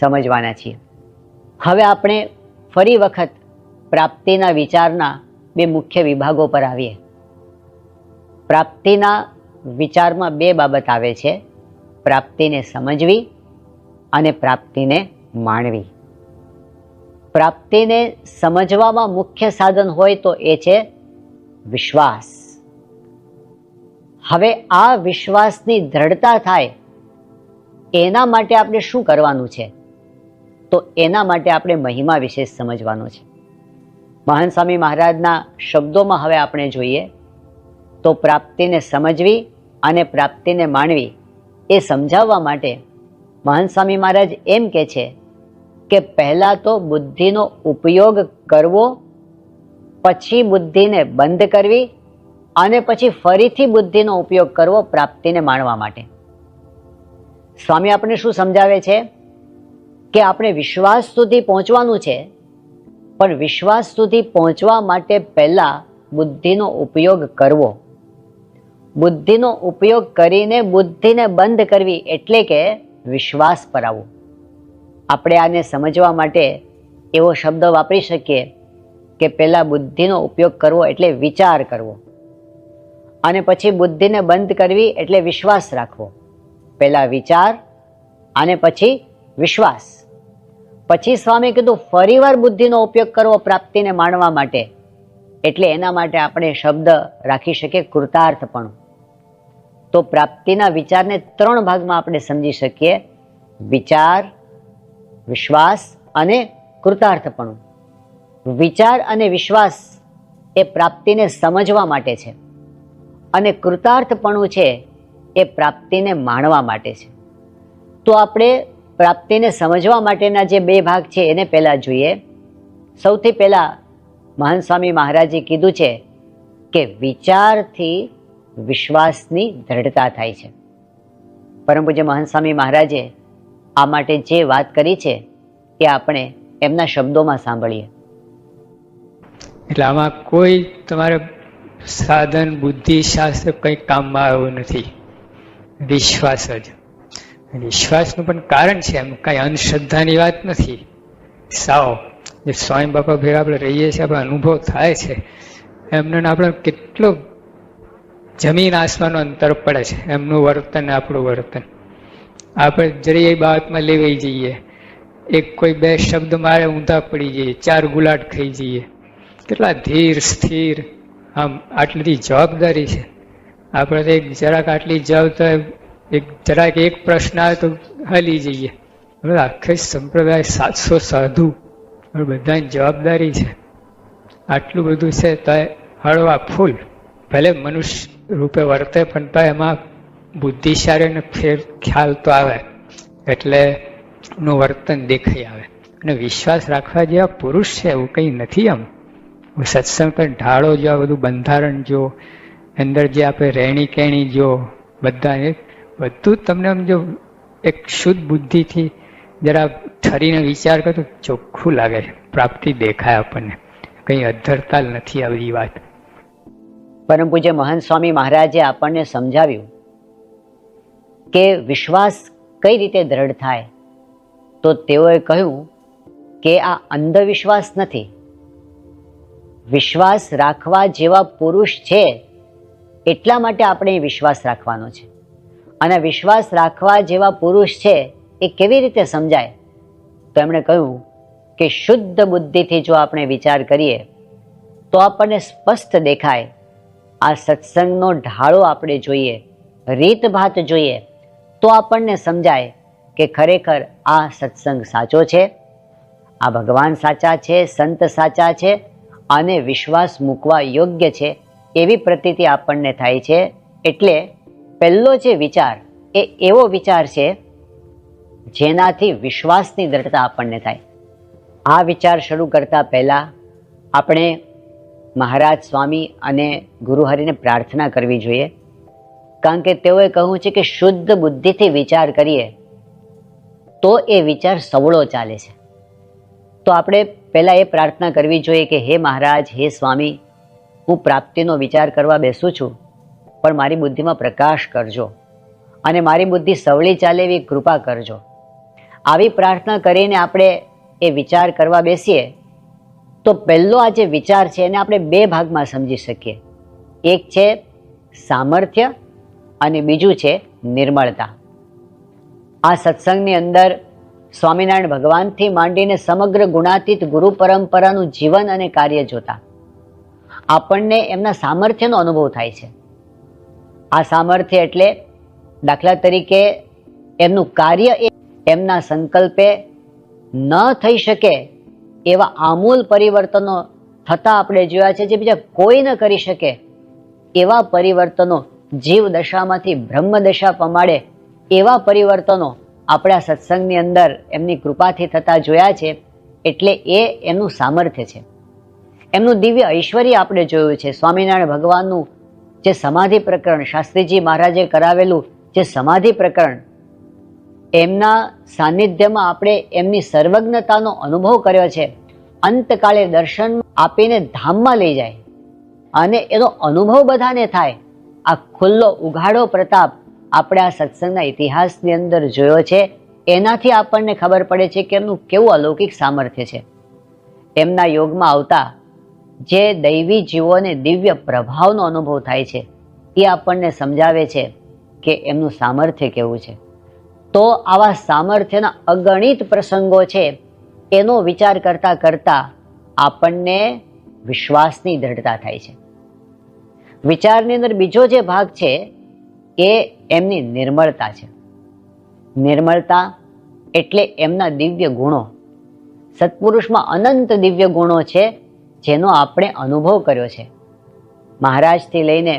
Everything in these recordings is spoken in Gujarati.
સમજવાના છીએ. હવે આપણે ફરી વખત પ્રાપ્તિના વિચારના બે મુખ્ય વિભાગો પર આવીએ. પ્રાપ્તિના વિચારમાં બે બાબત આવે છે. પ્રાપ્તિને સમજવી અને પ્રાપ્તિને માણવી. પ્રાપ્તિને સમજવામાં મુખ્ય સાધન હોય તો એ છે વિશ્વાસ. હવે આ વિશ્વાસની દ્રઢતા થાય, એના માટે આપણે શું કરવાનું છે? તો એના માટે આપણે મહિમા વિશે સમજવાનું છે. મહાન સ્વામી મહારાજના શબ્દોમાં હવે આપણે જોઈએ તો પ્રાપ્તિને સમજવી અને પ્રાપ્તિને માણવી એ સમજાવવા માટે મહાન સ્વામી મહારાજ એમ કે છે કે પહેલા તો બુદ્ધિનો ઉપયોગ કરવો, પછી બુદ્ધિને બંધ કરવી અને પછી ફરીથી બુદ્ધિનો ઉપયોગ કરવો પ્રાપ્તિને માણવા માટે. સ્વામી આપણે શું સમજાવે છે? કે આપણે વિશ્વાસ સુધી પહોંચવાનું છે. પણ વિશ્વાસ સુધી પહોંચવા માટે પહેલાં બુદ્ધિનો ઉપયોગ કરવો. બુદ્ધિનો ઉપયોગ કરીને બુદ્ધિને બંધ કરવી એટલે કે વિશ્વાસ પર આવવું આપણે આને સમજવા માટે એવો શબ્દ વાપરી શકીએ કે પહેલાં બુદ્ધિનો ઉપયોગ કરવો એટલે વિચાર કરવો. અને પછી બુદ્ધિને બંધ કરવી એટલે વિશ્વાસ રાખવો. પહેલા વિચાર અને પછી વિશ્વાસ. પછી સ્વામી કીધું, ફરીવાર બુદ્ધિનો ઉપયોગ કરવો પ્રાપ્તિને માણવા માટે. એટલે એના માટે આપણે શબ્દ રાખી શકીએ કૃતાર્થપણું. તો પ્રાપ્તિના વિચારને ત્રણ ભાગમાં આપણે સમજી શકીએ. વિચાર, વિશ્વાસ અને કૃતાર્થપણું. વિચાર અને વિશ્વાસ એ પ્રાપ્તિને સમજવા માટે છે. અને કૃતાર્થપણું છે એ પ્રાપ્તિને માણવા માટે છે. તો આપણે પ્રાપ્તિને સમજવા માટેના જે બે ભાગ છે, એને પહેલાં જોઈએ. સૌથી પહેલાં મહાન સ્વામી મહારાજે કીધું છે કે વિચારથી વિશ્વાસની દ્રઢતા થાય છે. પરમ પૂજ્ય મહાન સ્વામી મહારાજે આ માટે જે વાત કરી છે એ આપણે એમના શબ્દોમાં સાંભળીએ. એટલે આમાં કોઈ તમારે સાધન, બુદ્ધિ, શાસ્ત્ર કંઈ કામમાં આવ્યું નથી. વિશ્વાસ જ. વિશ્વાસનું પણ કારણ છે. એમ કાંઈ અંધશ્રદ્ધાની વાત નથી. સાવ, જે સ્વામી બાપા ભેગા આપણે રહીએ છીએ, આપણે અનુભવ થાય છે. એમને આપણે કેટલો જમીન આસમાનનો અંતર પડે છે. એમનું વર્તન, આપણું વર્તન. આપણે જરી એ બાબતમાં લેવાઈ જઈએ. એક કોઈ બે શબ્દ મારે ઊંધા પડી જઈએ, ચાર ગુલાટ ખાઈ જઈએ. કેટલા ધીર, સ્થિર. આમ આટલી જવાબદારી છે. આપણે એક જરાક આટલી જવાબદારી એક જરાક એક પ્રશ્ન આવે તો હલી જઈએ હવે આખે સંપ્રદાય સાતસો સાધુ બધાની જવાબદારી છે આટલું બધું છે તો હળવા ફૂલ ભલે મનુષ્ય રૂપે વર્તે પણ તો એમાં બુદ્ધિશાળીને ફેર ખ્યાલ તો આવે એટલે નું વર્તન દેખાઈ આવે અને વિશ્વાસ રાખવા જેવા પુરુષ છે એવું કંઈ નથી આમ સત્સંગ પર ઢાળો જો બધું બંધારણ જો અંદર જે આપણે રહેણી કેણી જો બધા બધું તમને આમ જો એક શુદ્ધ બુદ્ધિથી જરા ઠરીને વિચાર કરો તો ચોખ્ખું લાગે છે. પ્રાપ્તિ દેખાય આપણને. કંઈ અધ્ધરતાલ નથી આવી વાત. પરમ પૂજ્ય મહાન સ્વામી મહારાજે આપણને સમજાવ્યું કે વિશ્વાસ કઈ રીતે દ્રઢ થાય, તો તેઓએ કહ્યું કે આ અંધવિશ્વાસ નથી. વિશ્વાસ રાખવા જેવા પુરુષ છે, એટલા માટે આપણે વિશ્વાસ રાખવાનો છે. અને વિશ્વાસ રાખવા જેવા પુરુષ છે એ કેવી રીતે સમજાય? તો એમણે કહ્યું કે શુદ્ધ બુદ્ધિથી જો આપણે વિચાર કરીએ, તો આપણને સ્પષ્ટ દેખાય. આ સત્સંગનો ઢાળો આપણે જોઈએ, રીતભાત જોઈએ, તો આપણને સમજાય કે ખરેખર આ સત્સંગ સાચો છે, આ ભગવાન સાચા છે, સંત સાચા છે અને વિશ્વાસ મૂકવા યોગ્ય છે એવી પ્રતીતિ આપણને થાય છે, એટલે પહેલો જે વિચાર એ એવો વિચાર છે જેનાથી વિશ્વાસની દ્રઢતા આપણને થાય. આ વિચાર શરૂ કરતા પહેલા આપણે મહારાજ સ્વામી અને ગુરુહરિને પ્રાર્થના કરવી જોઈએ. કારણ કે તેઓએ કહ્યું છે કે શુદ્ધ બુદ્ધિથી વિચાર કરીએ તો એ વિચાર સવળો ચાલે છે. તો આપણે પહેલાં એ પ્રાર્થના કરવી જોઈએ કે હે મહારાજ, હે સ્વામી, હું પ્રાપ્તિનો વિચાર કરવા બેસું છું. પણ મારી બુદ્ધિમાં પ્રકાશ કરજો અને મારી બુદ્ધિ સવળી ચાલે એવી કૃપા કરજો. આવી પ્રાર્થના કરીને આપણે એ વિચાર કરવા બેસીએ, તો પહેલો આ જે વિચાર છે એને આપણે બે ભાગમાં સમજી શકીએ. એક છે સામર્થ્ય અને બીજું છે નિર્મળતા. આ સત્સંગની અંદર સ્વામિનારાયણ ભગવાનથી માંડીને સમગ્ર ગુણાતીત ગુરુ પરંપરાનું જીવન અને કાર્ય જોતા આપણને એમના સામર્થ્યનો અનુભવ થાય છે. આ સામર્થ્ય એટલે દાખલા તરીકે એમનું કાર્ય એ એમના સંકલ્પે ન થઈ શકે એવા આમૂલ પરિવર્તનો થતા આપણે જોયા છે, જે બીજા કોઈ ન કરી શકે એવા પરિવર્તનો જીવ દશામાંથી બ્રહ્મ દશા પમાડે એવા પરિવર્તનો આપણા સત્સંગની અંદર એમની કૃપાથી થતા જોયા છે, એટલે એ એમનું સામર્થ્ય છે. એમનું દિવ્ય ઐશ્વર્ય આપણે જોયું છે. સ્વામિનારાયણ ભગવાનનું જે સમાધિ પ્રકરણ શાસ્ત્રીજી મહારાજે કરાવેલું, જે સમાધિ પ્રકરણ, એમના સાનિધ્યમાં આપણે એમની સર્વજ્ઞતાનો અનુભવ કર્યો છે. અંતકાળે દર્શન આપીને ધામમાં લઈ જાય. અને એનો અનુભવ બધાને થાય. આ ખુલ્લો ઉઘાડો પ્રતાપ આપણે આ સત્સંગના ઇતિહાસની અંદર જોયો છે. એનાથી આપણને ખબર પડે છે કે એમનું કેવું અલૌકિક સામર્થ્ય છે. એમના યોગમાં આવતા જે દૈવી જીવોને દિવ્ય પ્રભાવનો અનુભવ થાય છે, એ આપણને સમજાવે છે કે એમનું સામર્થ્ય કેવું છે. તો આવા સામર્થ્યના અગણિત પ્રસંગો છે, એનો વિચાર કરતા કરતા આપણને વિશ્વાસની દ્રઢતા થાય છે. વિચારની અંદર બીજો જે ભાગ છે, એ એમની નિર્મળતા છે. નિર્મળતા એટલે એમના દિવ્ય ગુણો. સત્પુરુષમાં અનંત દિવ્ય ગુણો છે જેનો આપણે અનુભવ કર્યો છે. મહારાજથી લઈને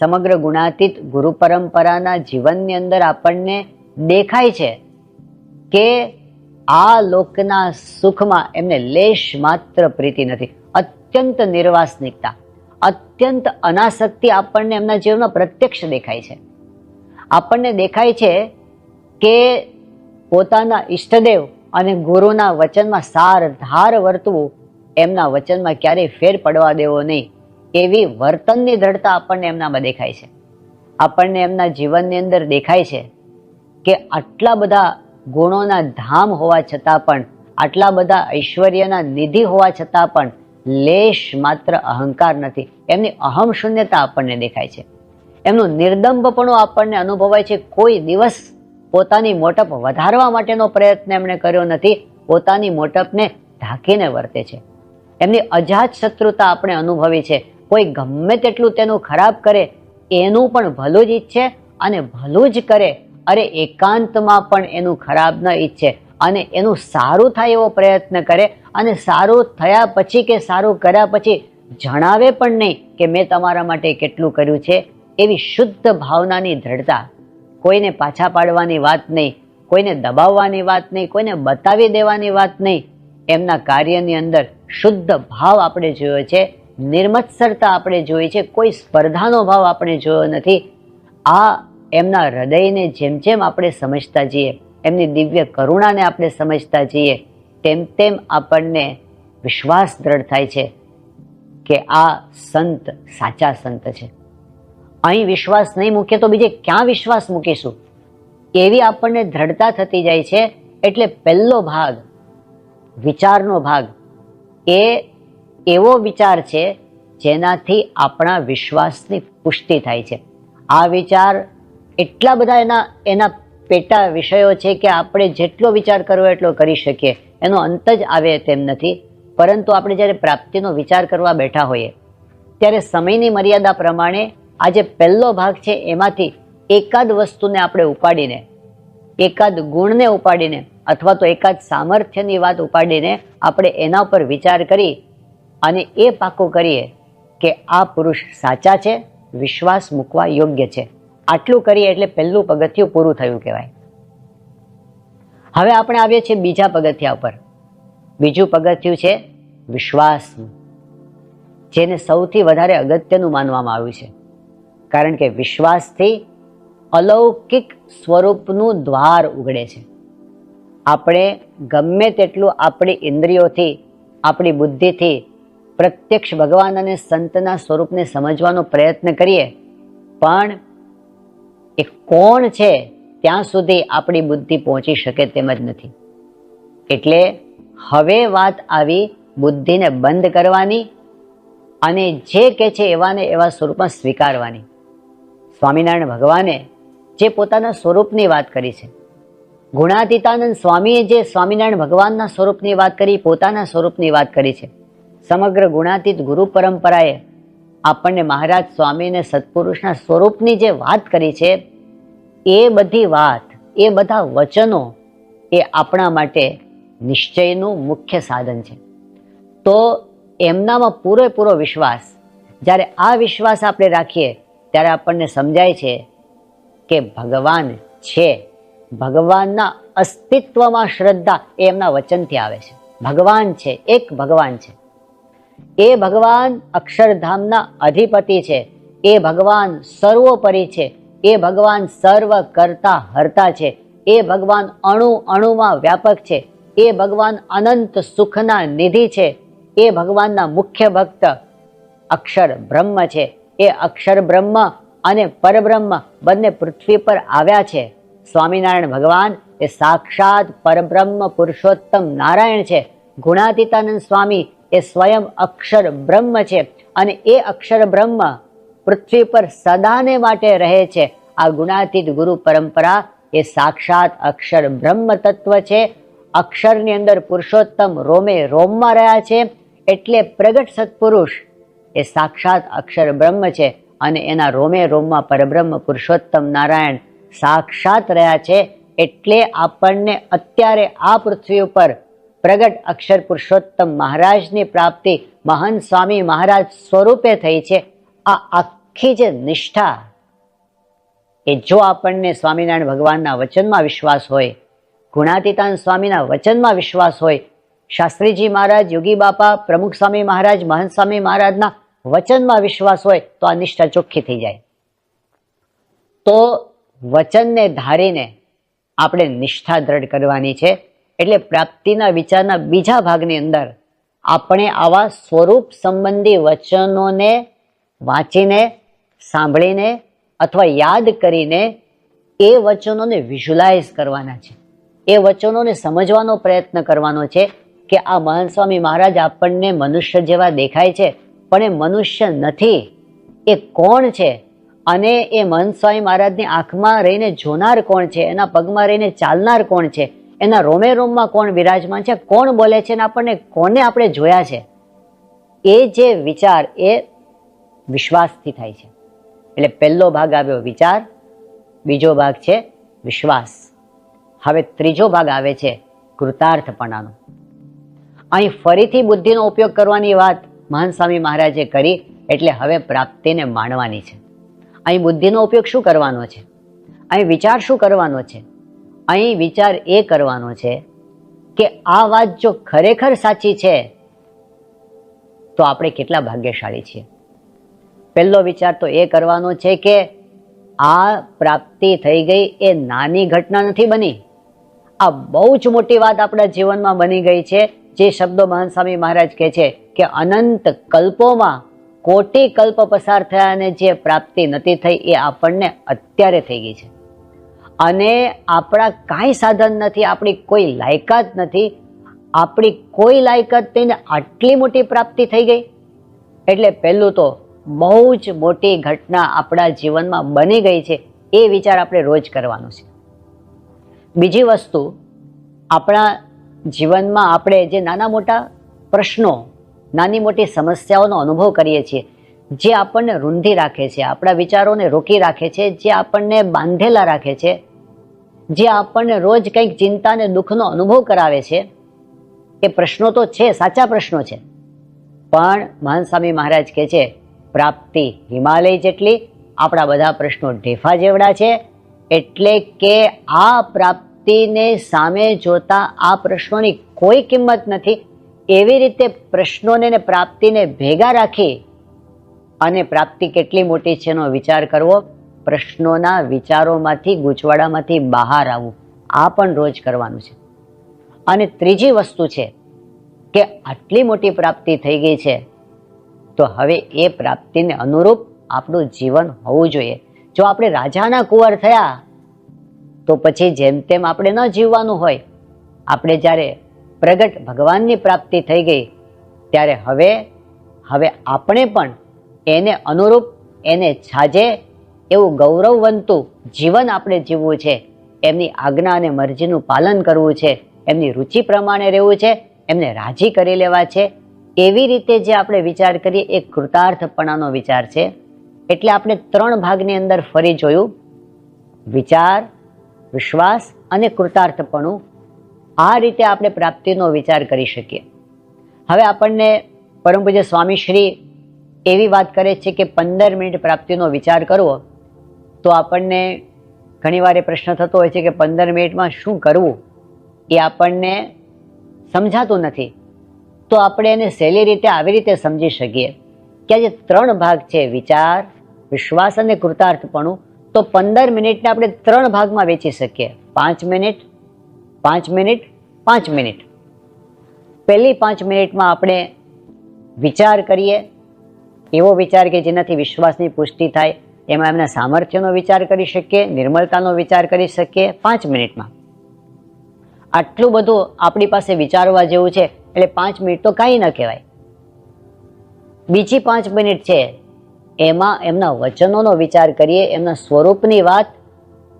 સમગ્ર ગુણાતીત ગુરુ પરંપરાના જીવનની અંદર આપણને દેખાય છે કે આ લોકના સુખમાં એમને લેશ માત્ર પ્રીતિ નથી. અત્યંત નિર્વાસનિકતા, અત્યંત અનાસક્તિ આપણને એમના જીવનમાં પ્રત્યક્ષ દેખાય છે. આપણને દેખાય છે કે પોતાના ઈષ્ટદેવ અને ગુરુના વચનમાં સાર ધાર વર્તવું એમના વચનમાં ક્યારેય ફેર પડવા દેવો નહીં. એવી વર્તનની દ્રઢતા આપણને એમનામાં દેખાય છે. આપણને એમના જીવનની અંદર દેખાય છે કે આટલા બધા ગુણોના ધામ હોવા છતાં પણ, આટલા બધા ઐશ્વર્યના નિધિ હોવા છતાં પણ લેશ માત્ર અહંકાર નથી. એમની અહમ શૂન્યતા આપણને દેખાય છે. એમનું નિર્દંભપણું આપણને અનુભવાય છે. કોઈ દિવસ પોતાની મોટપ વધારવા માટેનો પ્રયત્ન એમણે કર્યો નથી. પોતાની મોટપને ઢાંકીને વર્તે છે. એમની અજાત શત્રુતા આપણે અનુભવી છે. કોઈ ગમે તેટલું તેનું ખરાબ કરે, એનું પણ ભલું જ ઈચ્છે અને ભલું જ કરે, અરે એકાંતમાં પણ એનું ખરાબ ન ઈચ્છે અને એનું સારું થાય એવો પ્રયત્ન કરે અને સારું થયા પછી કે સારું કર્યા પછી જણાવે પણ નહીં કે મેં તમારા માટે કેટલું કર્યું છે. એવી શુદ્ધ ભાવનાની દ્રઢતા. કોઈને પાછા પાડવાની વાત નહીં, કોઈને દબાવવાની વાત નહીં, કોઈને બતાવી દેવાની વાત નહીં. એમના કાર્યની અંદર શુદ્ધ ભાવ આપણે જોયો છે, નિર્મત્સરતા આપણે જોઈ છે, કોઈ સ્પર્ધાનો ભાવ આપણે જોયો નથી. આ એમના હૃદયને જેમ જેમ આપણે સમજતા જઈએ, એમની દિવ્ય કરુણાને આપણે સમજતા જઈએ, તેમ તેમ આપણને વિશ્વાસ દ્રઢ થાય છે કે આ સંત સાચા સંત છે. અહીં વિશ્વાસ નહીં મૂકીએ તો બીજે ક્યાં વિશ્વાસ મૂકીશું? એવી આપણને દ્રઢતા થતી જાય છે, એટલે પહેલો ભાગ વિચારનો ભાગ. એ એવો વિચાર છે જેનાથી આપણા વિશ્વાસની પુષ્ટિ થાય છે. આ વિચાર એટલા બધા એના એના પેટા વિષયો છે કે આપણે જેટલો વિચાર કરવો એટલો કરી શકીએ. એનો અંત જ આવે તેમ નથી. પરંતુ આપણે જ્યારે પ્રાપ્તિનો વિચાર કરવા બેઠા હોઈએ, ત્યારે સમયની મર્યાદા પ્રમાણે આ જે પહેલો ભાગ છે એમાંથી એકાદ વસ્તુને આપણે ઉપાડીને એકાદ ગુણને ઉપાડીને અથવા તો એકાદ સામર્થ્યની વાત ઉપાડીને આપણે એના ઉપર વિચાર કરી અને એ પાકું કરીએ કે આ પુરુષ સાચા છે, વિશ્વાસ મૂકવા યોગ્ય છે. આટલું કરીએ એટલે પહેલું પગથિયું પૂરું થયું કહેવાય. હવે આપણે આવીએ છીએ બીજા પગથિયા ઉપર. બીજું પગથિયું છે વિશ્વાસનું જેને સૌથી વધારે અગત્યનું માનવામાં આવ્યું છે. કારણ કે વિશ્વાસથી અલૌકિક સ્વરૂપનું દ્વાર ઉગડે છે. આપણે ગમે તેટલું આપણી ઇન્દ્રિયોથી, આપણી બુદ્ધિથી પ્રત્યક્ષ ભગવાન અને સંતના સ્વરૂપને સમજવાનો પ્રયત્ન કરીએ, પણ એ કોણ છે ત્યાં સુધી આપણી બુદ્ધિ પહોંચી શકે તેમ જ નથી. એટલે હવે વાત આવી બુદ્ધિને બંધ કરવાની અને જે કે છે એવાને એવા સ્વરૂપમાં સ્વીકારવાની. સ્વામિનારાયણ ભગવાને જે પોતાના સ્વરૂપની વાત કરી છે. ગુણાતીતાનંદ સ્વામીએ જે સ્વામિનારાયણ ભગવાનના સ્વરૂપની વાત કરી, પોતાના સ્વરૂપની વાત કરી છે. સમગ્ર ગુણાતીત ગુરુ પરંપરાએ આપણને મહારાજ સ્વામીને સત્પુરુષના સ્વરૂપની જે વાત કરી છે, એ બધી વાત, એ બધા વચનો એ આપણા માટે નિશ્ચયનું મુખ્ય સાધન છે. તો એમનામાં પૂરેપૂરો વિશ્વાસ, જ્યારે આ વિશ્વાસ આપણે રાખીએ, ત્યારે આપણને સમજાય છે કે ભગવાન છે. ભગવાનના અસ્તિત્વમાં શ્રદ્ધા એ એમના વચનથી આવે છે. ભગવાન છે, એક ભગવાન છે. એ ભગવાન અક્ષરધામના અધિપતિ છે. એ ભગવાન સર્વોપરી છે. એ ભગવાન સર્વ કરતા હરતા છે. એ ભગવાન અણુ અણુમાં વ્યાપક છે. એ ભગવાન અનંત સુખના નિધિ છે. એ ભગવાનના મુખ્ય ભક્ત અક્ષર બ્રહ્મ છે. એ અક્ષર બ્રહ્મ અને પરબ્રહ્મ બંને પૃથ્વી પર આવ્યા છે. સ્વામિનારાયણ ભગવાન એ સાક્ષાત પરબ્રહ્મ પુરુષોત્તમ નારાયણ છે. ગુણાતીતાનંદ સ્વામી એ સ્વયં અક્ષર બ્રહ્મ છે અને એ અક્ષર બ્રહ્મ પૃથ્વી પર સદાને માટે રહે છે. આ ગુણાતીત ગુરુ પરંપરા એ સાક્ષાત અક્ષર બ્રહ્મ તત્વ છે. અક્ષરની અંદર પુરુષોત્તમ રોમે રોમમાં રહ્યા છે. એટલે પ્રગટ સત્પુરુષ એ સાક્ષાત અક્ષર બ્રહ્મ છે. અને એના રોમે રોમમાં પરબ્રહ્મ, પુરુષોત્તમ નારાયણ સાક્ષાત રહ્યા છે એટલે આપણને અત્યારે આ પૃથ્વી ઉપર પ્રગટ અક્ષર પુરુષોત્તમ મહારાજની પ્રાપ્તિ મહાન સ્વામી મહારાજ સ્વરૂપે થઈ છે. આ આખી જે નિષ્ઠા એ જો આપણને સ્વામિનારાયણ ભગવાનના વચનમાં વિશ્વાસ હોય, ગુણાતીતાન સ્વામીના વચનમાં વિશ્વાસ હોય, શાસ્ત્રીજી મહારાજ, યોગી બાપા, પ્રમુખ સ્વામી મહારાજ મહંત સ્વામી મહારાજના વચનમાં વિશ્વાસ હોય તો આ નિષ્ઠા ચોખ્ખી થઈ જાય. તો વચનને ધારીને આપણે નિષ્ઠા દ્રઢ કરવાની છે. એટલે પ્રાપ્તિના વિચારના બીજા ભાગની અંદર આપણે આવા સ્વરૂપ સંબંધી વચનોને વાંચીને, સાંભળીને અથવા યાદ કરીને એ વચનોને વિઝ્યુલાઇઝ કરવાના છે. એ વચનોને સમજવાનો પ્રયત્ન કરવાનો છે કે આ મહાન સ્વામી મહારાજ આપણને મનુષ્ય જેવા દેખાય છે. પણ એ મનુષ્ય નથી. એ કોણ છે? અને એ મહંત સ્વામી મહારાજની આંખમાં રહીને જોનાર કોણ છે? એના પગમાં રહીને ચાલનાર કોણ છે? એના રોમે રોમમાં કોણ વિરાજમાન છે? કોણ બોલે છે? અને આપણને કોને આપણે જોયા છે? એ જે વિચાર એ વિશ્વાસથી થાય છે. એટલે પહેલો ભાગ આવ્યો વિચાર, બીજો ભાગ છે વિશ્વાસ. હવે ત્રીજો ભાગ આવે છે કૃતાર્થપણાનો. અહીં ફરીથી બુદ્ધિનો ઉપયોગ કરવાની વાત મહાન સ્વામી મહારાજે કરી, એટલે હવે પ્રાપ્તિને માણવાની છે. અહીં બુદ્ધિનો ઉપયોગ શું કરવાનો છે? અહીં વિચાર શું કરવાનો છે? અહીં વિચાર એ કરવાનો છે કે આ વાત જો ખરેખર સાચી છે, તો આપણે કેટલા ભાગ્યશાળી છીએ. પહેલો વિચાર તો એ કરવાનો છે કે આ પ્રાપ્તિ થઈ ગઈ એ નાની ઘટના નથી બની. આ બહુ જ મોટી વાત આપણા જીવનમાં બની ગઈ છે, જે શબ્દો મહાન સ્વામી મહારાજ કહે છે કે અનંત કલ્પોમાં કોટી કલ્પ પસાર થયા અને જે પ્રાપ્તિ નથી થઈ એ આપણને અત્યારે થઈ ગઈ છે. અને આપણા કાંઈ સાધન નથી, આપણી કોઈ લાયકાત નથી, આપણી કોઈ લાયકાત થઈને આટલી મોટી પ્રાપ્તિ થઈ ગઈ. એટલે પહેલું તો બહુ જ મોટી ઘટના આપણા જીવનમાં બની ગઈ છે એ વિચાર આપણે રોજ કરવાનો છે. બીજી વસ્તુ, આપણા જીવનમાં આપણે જે નાના મોટા પ્રશ્નો નાની મોટી સમસ્યાઓનો અનુભવ કરીએ છીએ, જે આપણને રૂંધી રાખે છે, આપણા વિચારોને રોકી રાખે છે, જે આપણને બાંધેલા રાખે છે, જે આપણને રોજ કંઈક ચિંતા અને દુઃખનો અનુભવ કરાવે છે, એ પ્રશ્નો તો છે, સાચા પ્રશ્નો છે. પણ મહાન સ્વામી મહારાજ કહે છે, પ્રાપ્તિ હિમાલય જેટલી આપણા બધા પ્રશ્નો ઢેફા જેવડા છે, એટલે કે આ પ્રાપ્તિને સામે જોતા આ પ્રશ્નોની કોઈ કિંમત નથી. એવી રીતે પ્રશ્નોને ને પ્રાપ્તિને ભેગા રાખી અને પ્રાપ્તિ કેટલી મોટી છે એનો વિચાર કરવો, પ્રશ્નોના વિચારોમાંથી, ગૂંચવાડામાંથી બહાર આવવું, આ પણ રોજ કરવાનું છે. અને ત્રીજી વસ્તુ છે કે આટલી મોટી પ્રાપ્તિ થઈ ગઈ છે, તો હવે એ પ્રાપ્તિને અનુરૂપ આપણું જીવન હોવું જોઈએ. જો આપણે રાજાના કુંવર થયા, તો પછી જેમ તેમ આપણે ન જીવવાનું હોય, આપણે જ્યારે પ્રગટ ભગવાનની પ્રાપ્તિ થઈ ગઈ, ત્યારે હવે હવે આપણે પણ એને અનુરૂપ, એને છાજે એવું ગૌરવવંતું જીવન આપણે જીવવું છે. એમની આજ્ઞા અને મરજીનું પાલન કરવું છે. એમની રુચિ પ્રમાણે રહેવું છે. એમને રાજી કરી લેવા છે. એવી રીતે જે આપણે વિચાર કરીએ, એ કૃતાર્થપણાનો વિચાર છે. એટલે આપણે ત્રણ ભાગની અંદર ફરી જોયું. વિચાર, વિશ્વાસ અને કૃતાર્થપણું. આ રીતે આપણે પ્રાપ્તિનો વિચાર કરી શકીએ. હવે આપણને પરમ પૂજ્ય સ્વામી શ્રી એવી વાત કરે છે કે પંદર મિનિટ પ્રાપ્તિનો વિચાર કરવો, તો આપણને ઘણીવાર એ પ્રશ્ન થતો હોય છે કે પંદર મિનિટમાં શું કરવું? એ આપણને સમજાતું નથી. તો આપણે એને સહેલી રીતે આવી રીતે સમજી શકીએ કે આજે ત્રણ ભાગ છે, વિચાર, વિશ્વાસ અને કૃતાર્થપણું. તો પંદર મિનિટને આપણે ત્રણ ભાગમાં વેચી શકીએ. પાંચ મિનિટ પાંચ મિનિટ પાંચ મિનિટ. પહેલી પાંચ મિનિટમાં આપણે વિચાર કરીએ, એવો વિચાર કે જેનાથી વિશ્વાસની પુષ્ટિ થાય, એમાં એમના સામર્થ્યનો વિચાર કરી શકીએ, નિર્મળતાનો વિચાર કરી શકીએ પાંચ મિનિટમાં. આટલું બધું આપણી પાસે વિચારવા જેવું છે, એટલે પાંચ મિનિટ તો કાંઈ ન કહેવાય. બીજી પાંચ મિનિટ છે, એમાં એમના વચનોનો વિચાર કરીએ, એમના સ્વરૂપની વાત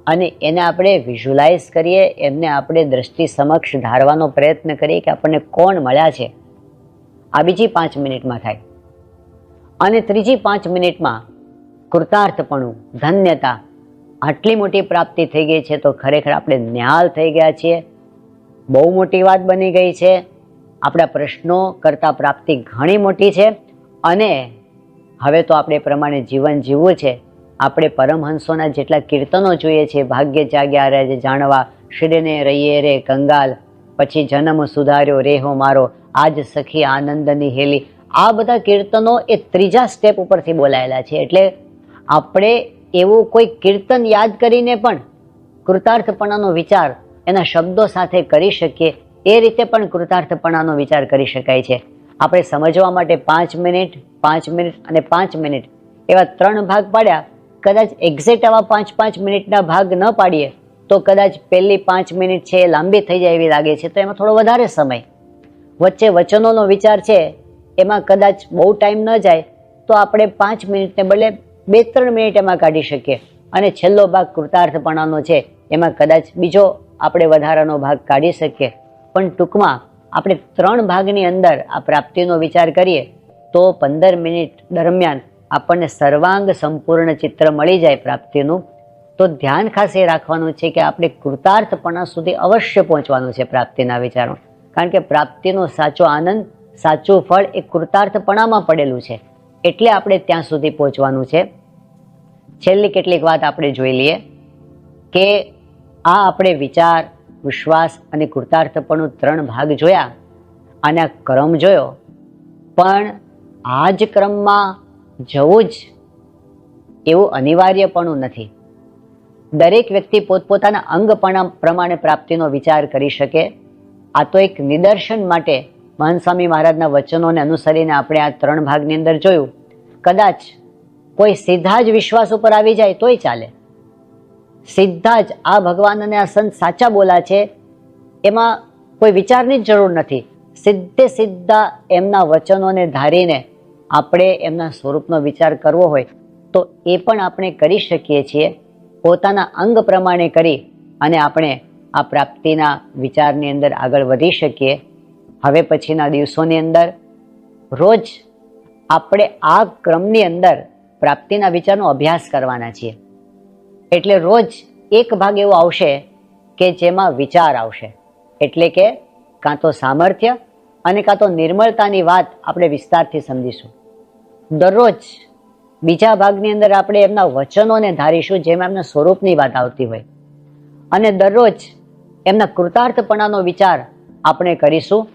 અને એને આપણે વિઝ્યુલાઇઝ કરીએ, એમને આપણે દ્રષ્ટિ સમક્ષ ધારવાનો પ્રયત્ન કરીએ કે આપણને કોણ મળ્યા છે. આ બીજી પાંચ મિનિટમાં થાય. અને ત્રીજી પાંચ મિનિટમાં કૃતાર્થપણું, ધન્યતા આટલી મોટી પ્રાપ્તિ થઈ ગઈ છે તો ખરેખર આપણે ન્યાલ થઈ ગયા છીએ. બહુ મોટી વાત બની ગઈ છે. આપણા પ્રશ્નો કરતા પ્રાપ્તિ ઘણી મોટી છે. અને હવે તો આપણે પ્રમાણે જીવન જીવવું છે. આપણે પરમહંસોના જેટલા કીર્તનો જોઈએ છે, ભાગ્ય જાગ્યા રહે જાણવા, શ્રીને રહીએ રે કંગાલ. પછી જન્મ સુધાર્યો, રેહો મારો, આજ સખી આનંદની હેલી. આ બધા કીર્તનો એ ત્રીજા સ્ટેપ ઉપરથી બોલાયેલા છે. એટલે આપણે એવું કોઈ કીર્તન યાદ કરીને પણ કૃતાર્થપણાનો વિચાર એના શબ્દો સાથે કરી શકીએ, એ રીતે પણ કૃતાર્થપણાનો વિચાર કરી શકાય છે. આપણે સમજવા માટે પાંચ મિનિટ પાંચ મિનિટ અને પાંચ મિનિટ એવા ત્રણ ભાગ પાડ્યા. કદાચ એક્ઝેક્ટ આવા પાંચ પાંચ મિનિટના ભાગ ન પાડીએ, તો કદાચ પહેલી પાંચ મિનિટ છે એ લાંબી થઈ જાય એવી લાગે છે. તો એમાં થોડો વધારે સમય. વચ્ચે વચનોનો વિચાર છે, એમાં કદાચ બહુ ટાઈમ ન જાય, તો આપણે પાંચ મિનિટને બદલે બે ત્રણ મિનિટ એમાં કાઢી શકીએ. અને છેલ્લો ભાગ કૃતાર્થપણાનો છે, એમાં કદાચ બીજો આપણે વધારાનો ભાગ કાઢી શકીએ. પણ ટૂંકમાં આપણે ત્રણ ભાગની અંદર આ પ્રાપ્તિનો વિચાર કરીએ, તો પંદર મિનિટ દરમિયાન આપણને સર્વાંગ સંપૂર્ણ ચિત્ર મળી જાય પ્રાપ્તિનું, તો ધ્યાન ખાસ એ રાખવાનું છે કે આપણે કૃતાર્થપણા સુધી અવશ્ય પહોંચવાનું છે પ્રાપ્તિના વિચારો. કારણ કે પ્રાપ્તિનો સાચો આનંદ, સાચું ફળ એ કૃતાર્થપણામાં પડેલું છે. એટલે આપણે ત્યાં સુધી પહોંચવાનું છે. છેલ્લી કેટલીક વાત આપણે જોઈ લઈએ કે આ આપણે વિચાર, વિશ્વાસ અને કૃતાર્થપણું ત્રણ ભાગ જોયા અને આ ક્રમ જોયો. પણ આ જ ક્રમમાં જવું જ એવું અનિવાર્યપણું નથી. દરેક વ્યક્તિ પોતપોતાના અંગપણા પ્રમાણે પ્રાપ્તિનો વિચાર કરી શકે. આ તો એક નિદર્શન માટે મહાન સ્વામી મહારાજના વચનોને અનુસરીને આપણે આ ત્રણ ભાગની અંદર જોયું. કદાચ કોઈ સીધા જ વિશ્વાસ ઉપર આવી જાય તોય ચાલે. સીધા જ આ ભગવાન અને આ સંત સાચા બોલા છે, એમાં કોઈ વિચારની જ જરૂર નથી. સીધે સીધા એમના વચનોને ધારીને આપણે એમના સ્વરૂપનો વિચાર કરવો હોય, તો એ પણ આપણે કરી શકીએ છીએ. પોતાના અંગ પ્રમાણે કરી અને આપણે આ પ્રાપ્તિના વિચારની અંદર આગળ વધી શકીએ. હવે પછીના દિવસોની અંદર રોજ આપણે આ ક્રમની અંદર પ્રાપ્તિના વિચારનો અભ્યાસ કરવાના છીએ. એટલે રોજ એક ભાગ એવો આવશે કે જેમાં વિચાર આવશે. એટલે કે કાં તો સામર્થ્ય અને કાં તો નિર્મળતાની વાત આપણે વિસ્તારથી સમજીશું. દરરોજ બીજા ભાગની અંદર આપણે એમના વચનોને ધારીશું જેમાં એમના સ્વરૂપની વાત આવતી હોય. અને દરરોજ એમના કૃતાર્થપણાનો વિચાર આપણે કરીશું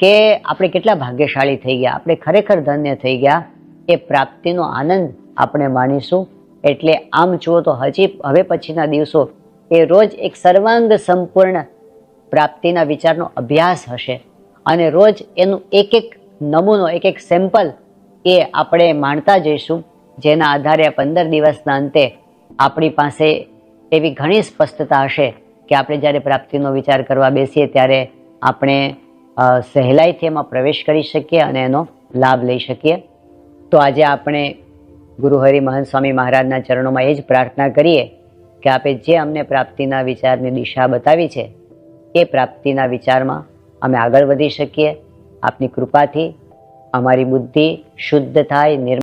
કે આપણે કેટલા ભાગ્યશાળી થઈ ગયા, આપણે ખરેખર ધન્ય થઈ ગયા, એ પ્રાપ્તિનો આનંદ આપણે માણીશું. એટલે આમ જુઓ તો હજી હવે પછીના દિવસો એ રોજ એક સર્વાંગ સંપૂર્ણ પ્રાપ્તિના વિચારનો અભ્યાસ હશે. અને રોજ એનું એક એક નમૂનો, એક એક સેમ્પલ એ આપણે માણતા જઈશું, જેના આધારે પંદર દિવસના અંતે આપણી પાસે એવી ઘણી સ્પષ્ટતા હશે કે આપણે જ્યારે પ્રાપ્તિનો વિચાર કરવા બેસીએ ત્યારે આપણે સહેલાઈથી એમાં પ્રવેશ કરી શકીએ અને એનો લાભ લઈ શકીએ. તો આજે આપણે ગુરુ હરિ મહંત સ્વામી મહારાજના ચરણોમાં એ જ પ્રાર્થના કરીએ કે આપે જે અમને પ્રાપ્તિના વિચારની દિશા બતાવી છે, એ પ્રાપ્તિના વિચારમાં અમે આગળ વધી શકીએ. આપની કૃપાથી અમારી બુદ્ધિ શુદ્ધ થાય